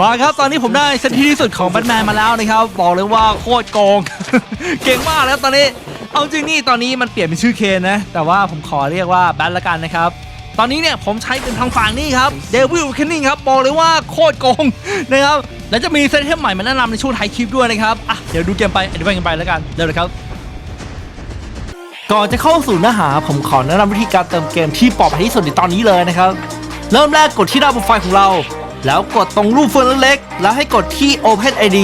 มาครับตอนนี้ผมได้เซตที่ที่สุดของแบทแมนมาแล้วนะครับ บอกเลยว่าโคตรโกง เก่งมากแล้วตอนนี้ เอาจริงนี่ตอนนี้มันเปลี่ยนเป็นชื่อเคนนะ แต่ว่าผมขอเรียกว่าแบทละกันนะครับ ตอนนี้เนี่ยผมใช้เป็นทางฝั่งนี้ครับเดวิลเคนนิงครับบอกเลยว่าโคตรโกงนะครับแล้วจะมีเซตเทมใหม่มาแนะนำในช่วงท้ายคลิปด้วยนะครับอะเดี๋ยวดูเกมไปอธิบายกันไปแล้วกันเร็วเลยครับก่อนจะเข้าสู่เนื้อหาผมขอแนะนำวิธีการเติมเกมที่ปลอดภัยที่สุดในตอนนี้เลยนะครับ เริ่มแรกกดที่หน้าโปรไฟล์ของเรา แล้วกดตรงรูปเฟืองเล็กๆ แล้วให้กดที่ Open ID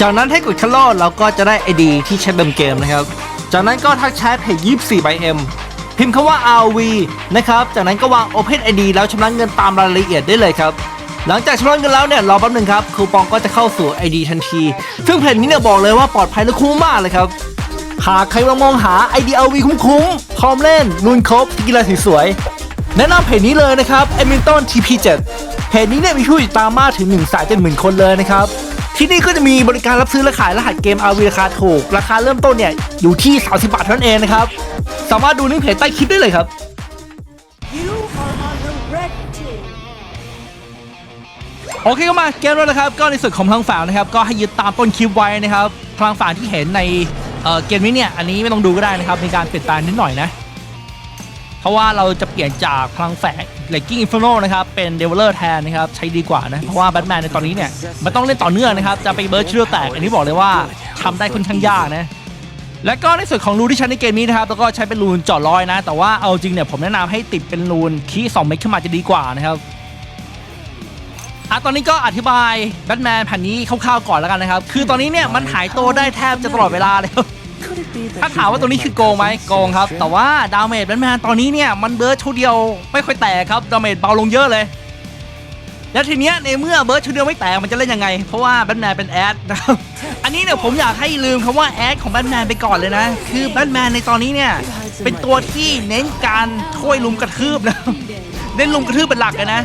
จากนั้นให้กดคัลโลเราก็จะได้ ID ที่ใช้เติมเกมนะครับ จากนั้นก็ทักแชทเพจ24 by M พิมพ์คำว่า RV นะครับ จากนั้นก็วาง Open ID แล้วชำระเงินตามรายละเอียดได้เลยครับ หลังจากชำระเงินแล้วเนี่ยรอแป๊บหนึงครับ คูปองก็จะเข้าสู่ ID ทันที ซึ่งเพจนี้เนี่ยบอกเลยว่าปลอดภัยและคุ้มมากเลยครับ หากใครกำลังมองหา IDLV คุ้มๆพร้อมเล่น นุนครบกีฬาสวยๆแนะนำเพจนี้เลยนะครับ e m i l t o n TP7 เพจนี้เนี่ยมีผู้ติดตามมากถึง1นึ่งแสนเจ็ดหมื่นคนเลยนะครับที่นี่ก็จะมีบริการรับซื้อและขายรหัสเกม RV ราคาถูก ราคาเริ่มต้นเนี่ยอยู่ที่ 30 บาทเท่านั้นเองนะครับ สามารถดูลิงก์เพจใต้คลิปได้เลยครับ You are โอเคก็มาเกมแล้วนะครับ ก็ในส่วนของพลังฝ่ายนะครับ ก็ให้ยึดตามต้นคลิปไว้นะครับพลังฝ่ายที่เห็นในเเกมนี้เนี่ยอันนี้ไม่ต้องดูก็ได้นะครับมีการเปลี่ยนแปลงนิดหน่อยนะ เพราะว่าเราจะเปลี่ยนจากพลังแฝง เลกกิ้งอินฟ r โนนะครับเป็นเดเวลเลอร์แทนนะครับใช้ดีกว่านะเพราะว่าแบทแมนในตอนนี้เนี่ยมันต้องเล่นต่อเนื่องนะครับจะไปเบิร์ดเชื่อแตกอันนี้บอกเลยว่าทำได้ค่อนข้างยากนะและก็ในส่วนของรูนที่ใช้ในเกมนี้นะครับแล้วก็ใช้เป็นรูนเจาะร้อยนะ แต่ว่าเอาจริงเนี่ยผมแนะนำให้ติดเป็นรูนคีย์2เมตรขึ้นมาจะดีกว่านะครับอะตอนนี้ก็อธิบายแบทแมนแผ่นนี้คร่าวๆก่อนแล้วกันนะครับ คือตอนนี้เนี่ยมันหายตัวได้แทบจะตลอดเวลาเลย ถ้าถามว่าตัวนี้คือโกงไหมโกงครับ แต่ว่าดาเมจแบทแมนตอนนี้เนี่ยมันเบิร์ดชุดเดียวไม่ค่อยแตกครับดาเมจเบาลงเยอะเลย แล้วทีเนี้ยในเมื่อเบิร์ดชุดเดียวไม่แตกมันจะเล่นยังไง เพราะว่าแบทแมนเป็นแอดนะครับอันนี้เนี่ยผมอยากให้ลืมคำว่าแอดของแบทแมนไปก่อนเลยนะ คือแบทแมนในตอนนี้เนี่ยเป็นตัวที่เน้นการช่วยลุมกระทืบนะเน้นลุมกระทืบเป็นหลักเลยนะ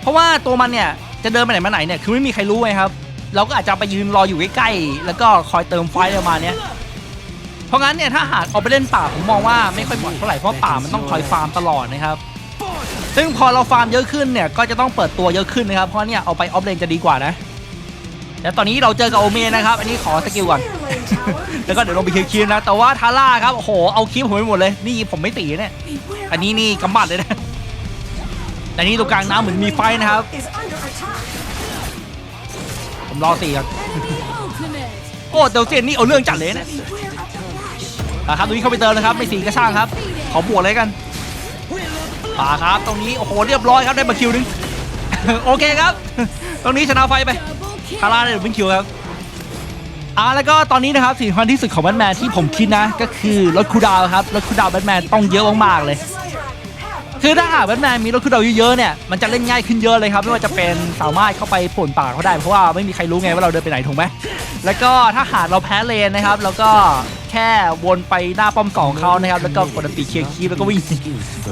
เพราะว่าตัวมันเนี่ยจะเดินไปไหนมาไหนเนี่ยคือไม่มีใครรู้ไงครับ เราก็อาจจะไปยืนรออยู่ใกล้ๆแล้วก็คอยเติมไฟประมาณเนี้ยเพราะงั้นเนี่ยถ้าหากเอาไปเล่นป่าผมมองว่าไม่ค่อยเหมาะเท่าไหร่เพราะป่ามันต้องคอยฟาร์มตลอดนะครับซึ่งพอเราฟาร์มเยอะขึ้นเนี่ยก็จะต้องเปิดตัวเยอะขึ้นนะครับเพราะเนี่ยเอาไปออฟเลนจะดีกว่านะแล้วตอนนี้เราเจอกับโอเมนะครับ อันนี้ขอสกิลก่อน แล้วก็เดี๋ยวลงไปคิวคิวนะ แต่ว่าทาร่าครับ โอ้โห เอาคลิปผมไปหมดเลย นี่ผมไม่ตีเนี่ย อันนี้นี่กำบัดเลยนะ แต่นี่ตรงกลางน้ำเหมือนมีไฟนะครับ รอสี่ก่อนโอ้เดลเซียนนี่เอาเรื่องจัดเลยนะ Beware of the rush. อะครับตรงนี้เข้าไปเติมนะครับไม่สีก็ช่างครับขอบวกเลยกันป่าครับตรงนี้โอ้โหเรียบร้อยครับได้มาคิวหนึงโอเคครับ ตรงนี้ชนะไฟไปคาร่าได้เป็นคิวครับอ่าแล้วก็ตอนนี้นะครับสิ่งสำคัญที่สุดของแบทแมนที่ผมคิดนะ ก็คือรถคูลดาวน์ครับรถคูลดาวน์แบทแมนต้องเยอะมากๆเลย คือถ้าหากแบทแมนมีรถคูลดาวน์เยอะๆเนี่ยมันจะเล่นง่ายขึ้นเยอะเลยครับไม่ว่าจะเป็นสามารถเข้าไปป่วนป่าเขาได้เพราะว่าไม่มีใครรู้ไงว่าเราเดินไปไหนถูกไหมแล้วก็ถ้าหากเราแพ้เลนนะครับแล้วก็แค่วนไปหน้าป้อมสองเขานะครับแล้วก็กดอันติเคลียร์คีบแล้วก็วิ่ง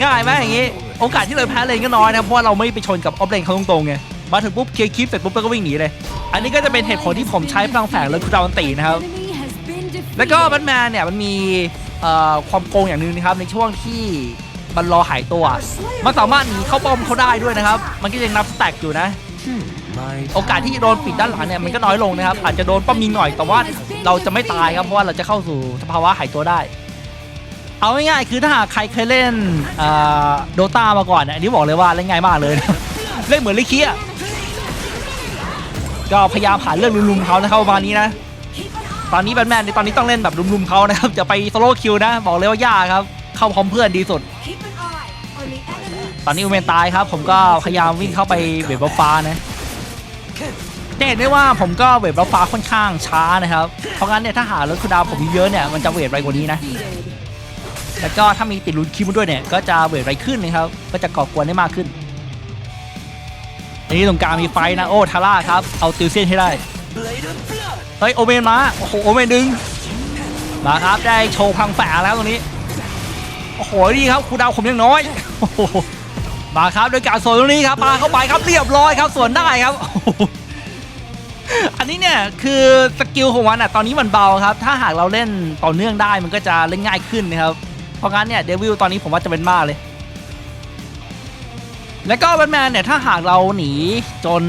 ง่ายไหมอย่างงี้ โอกาสที่เราแพ้เลนก็น้อยนะเพราะว่าเราไม่ไปชนกับออฟเลนเขาตรงๆไงมาถึงปุ๊บเคลียร์คีบเสร็จปุ๊บก็วิ่งหนีเลย อันนี้ก็จะเป็นเหตุผลที่ผมใช้พลังแฝงแล้วคูลดาวน์ตีนะครับแล้วก็แบทแมนเนี่ยมันมีความโกงอย่างหนึ่งนะครับในช่วงที่ มันรอหายตัว มันสามารถหนีเข้าป้อมเขาได้ด้วยนะครับ มันก็ยังนับสแต็กอยู่นะ โอกาสที่จะโดนปิดด้านหลังเนี่ยมันก็น้อยลงนะครับ อาจจะโดนป้อมยิงหน่อยแต่ว่าเราจะไม่ตายครับเพราะว่าเราจะเข้าสู่สภาวะหายตัวได้ เอาง่ายๆคือถ้าหากใครเคยเล่นโดตามาก่อนเนี่ยอันนี้บอกเลยว่าเล่นง่ายมากเลยนะเล่นเหมือนลิเคียก็พยายามหาเรื่องลุมๆเขานะครับประมาณนี้นะตอนนี้แบทแมนในตอนนี้ต้องเล่นแบบลุมๆเขานะครับ จะไปโซโล่คิวนะ บอกเลยว่ายากครับ เข้าพร้อมเพื่อนดีสุด ตอนนี้อุเมนตายครับ ผมก็พยายามวิ่งเข้าไปเวทบัฟฟ้านะจะเห็นได้ว่าผมก็เวทบัฟฟ้าค่อนข้างช้านะครับ เพราะงั้นเนี่ยถ้าหารถคูดาวผมเยอะเนี่ยมันจะเวทไวกว่านี้นะ แล้วก็ถ้ามีติดลุนคิมด้วยเนี่ยก็จะเวทไวขึ้นนะครับ ก็จะก่อกวนได้มากขึ้นอันนี้ตรงกลางมีไฟนะโอ้ทาร่าครับ เอาติวเซียนให้ได้ เฮ้ยโอเมนมา โอ้โหโอเมนดึง มาครับได้โชว์พังแฝงแล้วตรงนี้ โอ้โหนี่ครับคูดาวผมยังน้อยโอ้โห มาครับโดยการสวนตรงนี้ครับปาเข้าไปครับเรียบร้อยครับสวนได้ครับ อันนี้เนี่ยคือสกิลของมันอะตอนนี้มันเบาครับ ถ้าหากเราเล่นต่อเนื่องได้มันก็จะเล่นง่ายขึ้นนะครับ เพราะงั้นเนี่ยเดวิลตอนนี้ผมว่าจะเป็นมาเลย แล้วก็แบทแมนเนี่ยถ้าหากเราหนีจน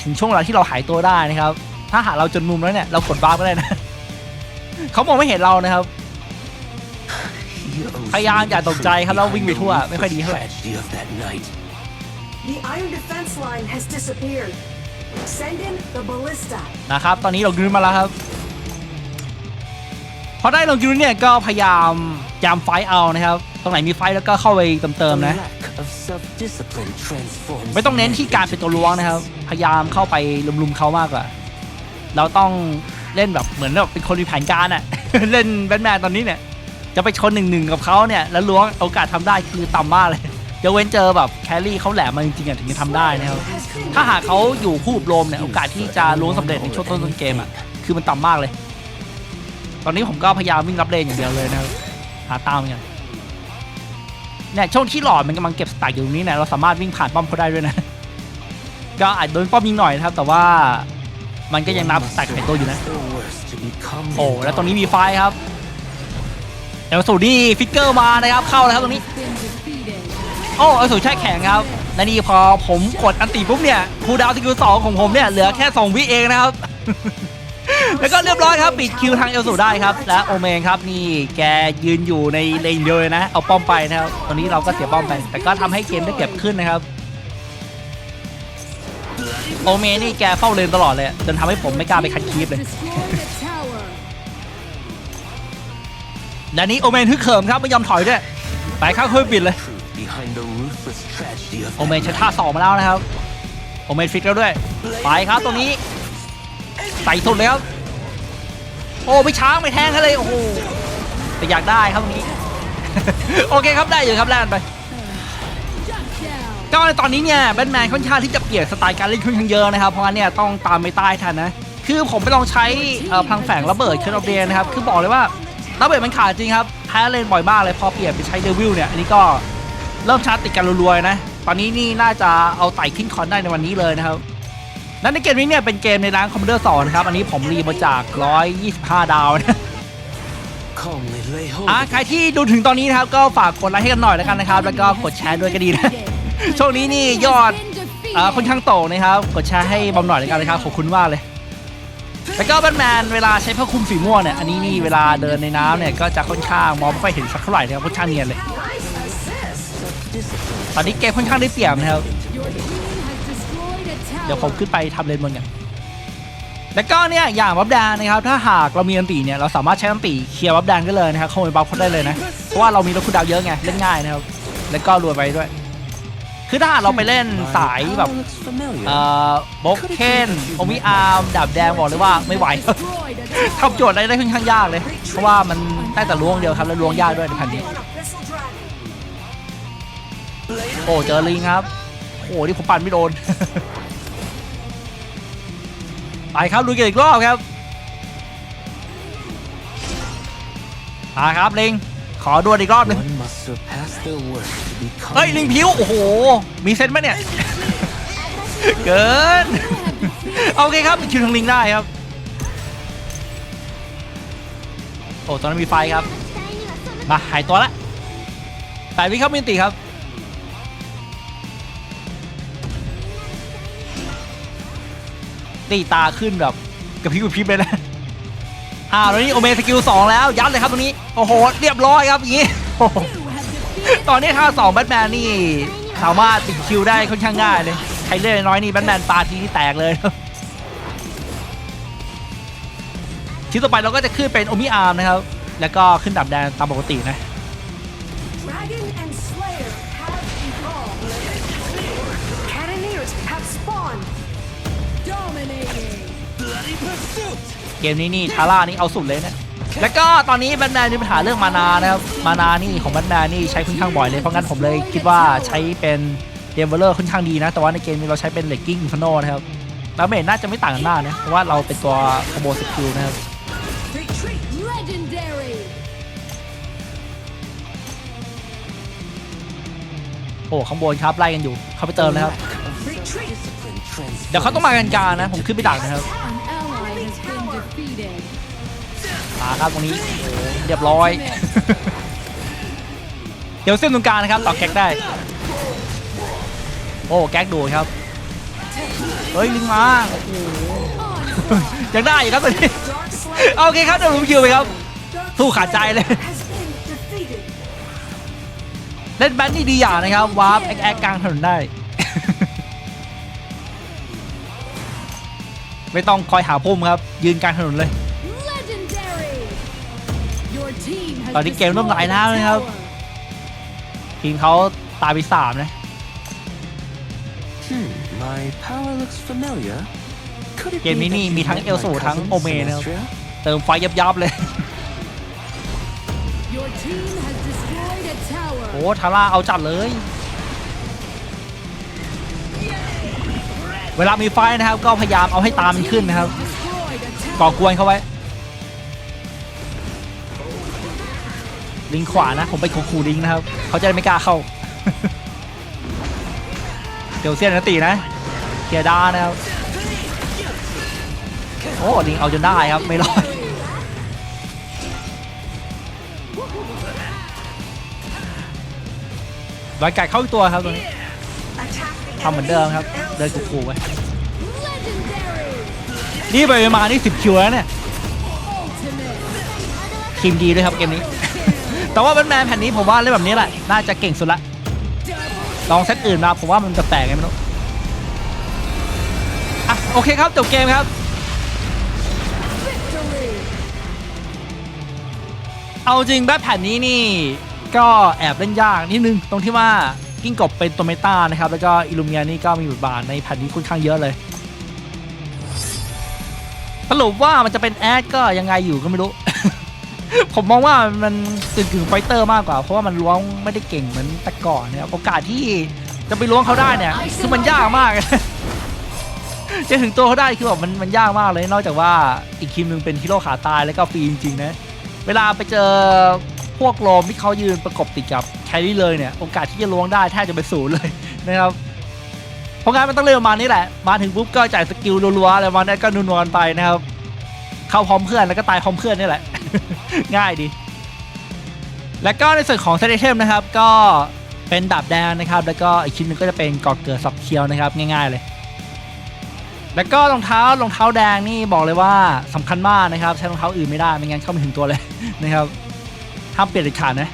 ถึงช่วงเวลาที่เราหายตัวได้นะครับ ถ้าหากเราจนมุมแล้วเนี่ยเรากดบ้าก็ได้นะเขามองไม่เห็นเรานะครับ พยายามอย่าตกใจครับแล้ววิ่งไปทั่วไม่ค่อยดีเท่าไหร่ Tragedy of that night. The iron defense line has disappeared. Send in the ballista. นะครับตอนนี้ลงกรืนมาแล้วครับพอได้ลงกรืนเนี่ยก็พยายามยามไฟท์เอานะครับ ตรงไหนมีไฟท์แล้วก็เข้าไปเติมๆ The นะ lack of self-discipline transforms ไม่ต้องเน้นที่การเป็นตัวล้วงนะครับ พยายามเข้าไปลุมๆเขามากกว่า เราต้องเล่นแบบเหมือนแบบเป็นคนมีแผนการอะ เล่นแบทแมนตอนนี้เนี่ย จะไปชนหนึ่งหนึ่งกับเขาเนี่ยแล้วล้วงโอกาสทำได้คือต่ำมากเลยเดี๋ยวเว้นเจอแบบแครี่เขาแหลมมาจริงๆอะถึงจะทำได้นะครับถ้าหากเขาอยู่คู่บโรมเนี่ยโอกาสที่จะล้วงสำเร็จในช่วงต้นเกมอะคือมันต่ำมากเลย ตอนนี้ผมก็พยายามวิ่งรับเลนอย่างเดียวเลยนะครับหาตามเหมือนกันเนี่ยช่วงที่หลอดมันกำลังเก็บสแต็กอยู่ตรงนี้เนี่ยเราสามารถวิ่งผ่านป้อมเขาได้ด้วยนะก็อาจโดนป้อมยิงหน่อยนะครับ แต่ว่ามันก็ยังนับสแต็กหายตัวอยู่นะโอ้แล้วตรงนี้มีไฟครับ เอลสูนี่ฟิกเกอร์มานะครับเข้าแล้วครับตรงนี้ โอ้เอลสูแช่แข็งครับและนี่พอผมกดอันติปุ๊บเนี่ยคูดาวสกิลสองของผมเนี่ยเหลือแค่สองวิเองนะครับ แล้วก็เรียบร้อยครับปิดคิวทางเอลสูได้ครับ และโอเมนครับนี่แกยืนอยู่ในเลนเดียวเลยนะ เอาป้อมไปนะครับตอนนี้เราก็เสียป้อมไป แต่ก็ทำให้เกมได้เก็บขึ้นนะครับโอเมนนี่แกเฝ้าเลนตลอดเลยจนทำให้ผมไม่กล้าไปคัดคีปเลย และนี้โอเมนฮึกเหิมครับไม่ยอมถอยด้วยไปเข้าคุยปิดเลยโอเมนใช้ท่าสองมาแล้วนะครับโอเมนฟิกแล้วด้วย ไปครับตรงนี้ใส่สุดเลยครับโอ้ไปช้างไปแทงเขาเลยโอ้โหแต่อยากได้ครับตรงนี้ โอเคครับได้อยู่ครับแล่นไปก็ในตอนนี้เนี่ยแบทแมนค่อนข้างที่จะเปลี่ยนสไตล์การเล่นค่อนข้างเยอะนะครับ เพราะงั้นเนี่ยต้องตามไปใต้ทันนะ คือผมไปลองใช้พลังแฝงระเบิดเครื่องออฟเดนนะครับ คือบอกเลยว่า ระเบิดมันขาดจริงครับแพ้เลนบ่อยมากเลยพอเปลี่ยนไปใช้เดวิลเนี่ยอันนี้ก็เริ่มชาร์จติดกันรัวๆนะ ตอนนี้นี่น่าจะเอาไต่ขึ้นคอนได้ในวันนี้เลยนะครับและในเกมนี้เนี่ยเป็นเกมในร้านคอมพิวเตอร์สอนนะครับ อันนี้ผมรีมาจาก 125 ดาวนะ calmly lay hold อะ of ใครที่ดูถึงตอนนี้นะครับ ก็ฝากกดไลค์ให้กันหน่อยแล้วกันนะครับ แล้วก็กดแชร์ด้วยก็ดีนะ ช่วงนี้นี่ยอดอ่าค่อนข้างโตนะครับ กดแชร์ให้บอมหน่อยแล้วกันนะครับ ขอบคุณมากเลย แล้วก็แบทแมนเวลาใช้ผ้าคลุมสีม่วงเนี่ยอันนี้นี่เวลาเดินในน้ำเนี่ยก็จะค่อนข้างมองไม่ค่อยเห็นสักเท่าไหร่นะครับค่อนข้างเนียนเลย ตอนนี้เกมค่อนข้างได้เปรียบนะครับเดี๋ยวผมขึ้นไปทำเลนบนกันแล้วก็เนี่ยอย่างบัฟแดนนะครับถ้าหากเรามีอันตีเนี่ยเราสามารถใช้อันตีเคลียร์บัฟแดนก็เลยนะครับขโมยบัฟเขาได้เลยนะเพราะว่าเรามีรถคูดาวเยอะไงเล่นง่ายนะครับแล้วก็รวยไปด้วย คือถ้าหากเราไปเล่นสายแบบ looks familiar. เอ่อบ็อกเคนโอมิอาร์มดาบแดงบอกเลยว่าไม่ไหวทำโจทย์อะไรได้ค่อนข้างยากเลย เพราะว่ามันได้แต่ล้วงเดียวครับ แล้วล้วงยากด้วยในแผ่นนี้ On Abyssal Dragon. โอ้เจอลิงครับ โอ้ที่ผมปั่นไม่โดน ไปครับลุยกันอีกรอบครับมาครับลิง ขอดวลอีกรอบหนึง One must surpass their worst to become เฮ้ยลิงพิวโอ้โห มีเซนไหมเนี่ย เกิน โอเคครับคิวทางลิงได้ครับ โอ้ตอนนั้นมีไฟครับ มาหายตัวละแปดวิครับมินติครับ ตีตาขึ้นแบบกระพริบกระพริบเลยนะ อ่าแล้วนี่โอเมสกิลสองแล้วยัดเลยครับตรงนี้โอ้โหเรียบร้อยครับอย่างนี้โอ้โหตอนนี้ท่าสองแบทแมนนี่สามารถติดคิวได้ค่อนข้างง่ายเลยใครเล่นน้อยนี่แบทแมนปาทีที่แตกเลยชิ้นต่อไปเราก็จะขึ้นเป็นโอมิอาร์มนะครับ แล้วก็ขึ้นดับแดงตามปกตินะ Dragon เกมนี้นี่ทาร่านี่เอาสุดเลยนะแล้วก็ตอนนี้แบทแมนมีปัญหาเรื่องมานานะครับมานานี่ของแบทแมนนี่ใช้ค่อนข้างบ่อยเลยเพราะงั้นผมเลยคิดว่าใช้เป็นเดมเวลเลอร์ค่อนข้างดีนะ แต่ว่าในเกมนี้เราใช้เป็นเลกกิ้งอินโนนะครับดาเมจน่าจะไม่ต่างกันมากนะเพราะว่าเราเป็นตัวคอมโบสกิลนะครับโอ้ข้างบนครับไล่กันอยู่เข้าไปเติมนะครับเดี๋ยวเขาต้องมากันกลารนะผมขึ้นไปดักนะครับ มาครับตรงนี้โอ้โหเรียบร้อย เดี๋ยวเส้นตรงกลางนะครับต่อแก๊กได้ โอ้แก๊กดูครับ เฮ้ยลิงมาโอ้โหยังได้อีกครับตอนนี้ โอเคครับเดี๋ยวผมคิวไปครับ สู้ขาดใจเลย เล่นแบนนี่ดีอย่างนะครับวาร์ปแอกแอกกลางถนนได้ ไม่ต้องคอยหาพุ่มครับ ยืนกลางถนนเลย ตอนนี้เกมเริ่มหลายน้ำนะครับ tower. ทีมเขาตายไปสามนะ Hmm, my power looks familiar. Could it เกม be นี้ that นี่ you มีทั้ง met เอลสู my ทั้ง cousin, โอเมนะครับ Sinestria? เติมไฟยับยับๆเลย Your team has destroyed a tower. โอ้ทาร่าเอาจัดเลย เวลามีไฟนะครับ ก็พยายามเอาให้ตามมันขึ้นนะครับ Destroyed a ก่อ tower. กวนเข้าไว้ ลิงขวานะ ผมไปขู่ลิงนะครับ เขาจะไม่กล้าเข้า เดี๋ยวเซียนนตีนะเคียร์ดานะครับ โอ้ลิงเอาจนได้ครับ ไม่รอดรอยไก่เข้าอีกตัวครับตัวนี้ทำเหมือนเดิมครับ เดินขู่ๆไว้ Legendary. นี่ไปมานี่สิบคิวแล้วเนี่ยทีมดีด้วยครับเกมนี้ แต่ว่าแบทแมนแผ่นนี้ผมว่าเล่นแบบนี้แหละ น่าจะเก่งสุดละ ลองเซตอื่นมาผมว่ามันจะแปลกไงไม่รู้อะโอเคครับ จบเกมครับ เอาจริงแบทแผ่นนี้นี่ ก็แอบเล่นยากนิดนึง ตรงที่ว่ากิ้งกบเป็นตัวเมตานะครับ แล้วก็อิลูเมียนี่ก็มีบทบาทในแผ่นนี้ค่อนข้างเยอะเลยสรุปว่ามันจะเป็นแอดก็ยังไงอยู่ก็ไม่รู้ ผมมองว่ามันกึ่งกึ่งไฟเตอร์มากกว่า เพราะว่ามันล้วงไม่ได้เก่งเหมือนแต่ก่อนนะครับโอกาสที่จะไปล้วงเขาได้เนี่ยคือมันยากมากจะถึงตัวเขาได้คือแบบมันมันยากมากเลยนอกจากว่าอีกทีมหนึ่งเป็นฮีโร่ขาตายแล้วก็ฟรีจริงๆนะเวลาไปเจอพวกโลมที่เขายืนประกบติดกับแครี่เลยเนี่ยโอกาสที่จะล้วงได้แทบจะเป็นศูนย์เลยนะครับเพราะงั้นมันต้องเล่นประมาณนี้แหละ มาถึงปุ๊บก็จ่ายสกิลรัวๆอะไรมาณนั้ก็นัวนไปนะครับเข้าพร้อมเพื่อนแล้วก็ตายพร้อมเพื่อนนี่แหละ ง่ายดี แล้วก็ในส่วนของเซตเทมนะครับ ก็เป็นดาบแดงนะครับ แล้วก็อีกชิ้นหนึงก็จะเป็นกอกเกลือสับเคียวนะครับ ง่ายๆเลย แล้วก็รองเท้ารองเท้าแดงนี่บอกเลยว่าสำคัญมากนะครับ ใช้รองเท้าอื่นไม่ได้ไม่งั้นเข้าไม่ถึงตัวเลยนะครับห้ามเปลี่ยนเด็ดขาดนะ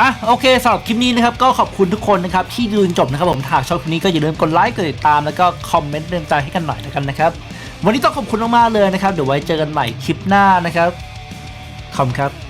อะโอเคสำหรับคลิปนี้นะครับก็ขอบคุณทุกคนนะครับที่ดูจนจบนะครับผมถ้าชอบคลิปนี้ก็อย่าลืมกดไลค์กดติดตามแล้วก็คอมเมนต์เรื่องใจให้กันหน่อยแล้วกันนะครับ วันนี้ต้องขอบคุณมากๆเลยนะครับ เดี๋ยวไว้เจอกันใหม่คลิปหน้านะครับ .com ครับ